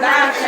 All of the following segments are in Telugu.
da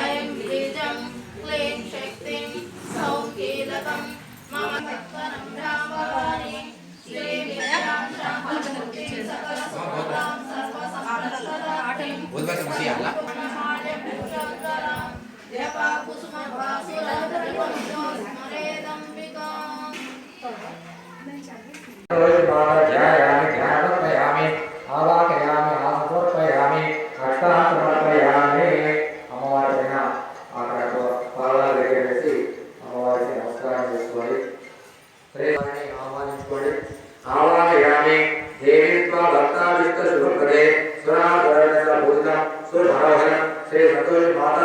ఐం బీజం క్లీం శక్తిం సౌం కీలకం మమ భక్తనం భ్రామవాణి శ్రీ విద్యాం శాంతిం సకల ధ్యాయామి श्री संतोष माता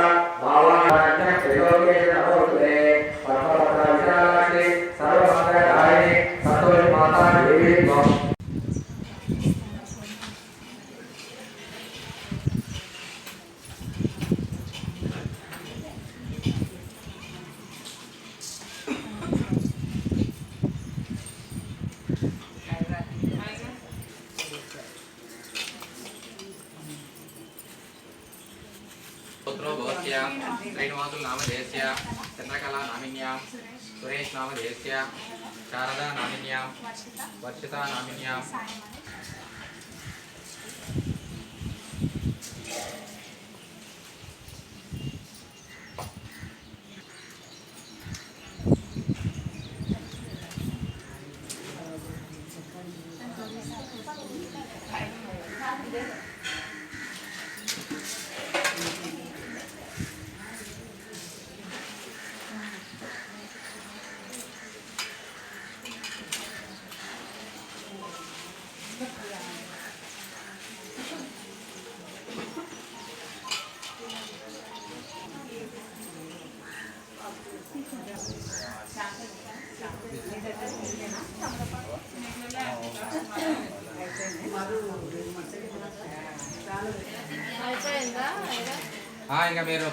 नामधेयस्यां श्रीनिवासुल नामधेयस्य चन्द्रकला नामिन्यां सुरेश नामधेयस्य शारदा नामिन्यां वर्षिता नामिन्यां ఇంకా మీరు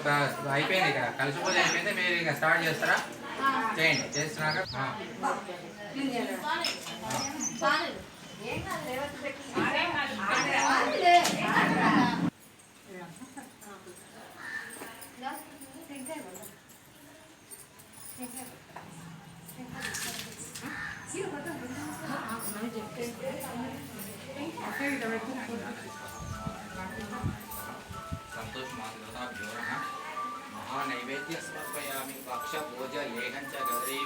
అయిపోయింది ఇక కలిసి పూజ అయిపోయింది మీరు ఇంకా స్టార్ట్ చేస్తారా చేయండి చేస్తున్నాక ఆ. నైవేద్య సమర్పయామి పక్ష భోజ లేహంచ గదరీ